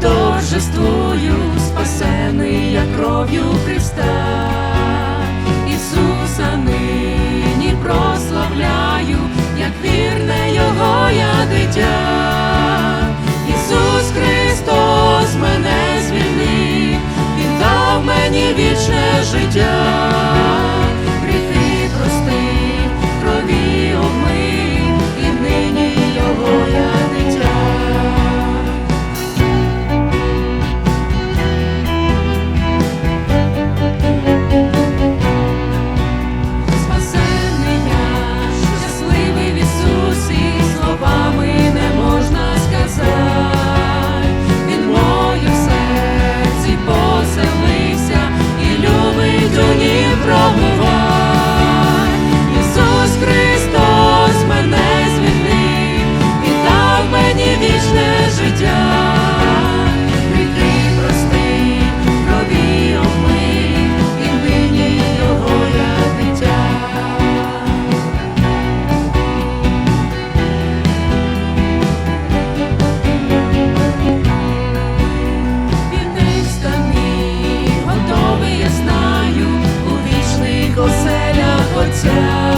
торжествую, спасений я кров'ю Христа. Ісуса нині прославляю, як вірне Його я дитя. Ісус Христос мене звільнив, Він дав мені вічне життя. sky.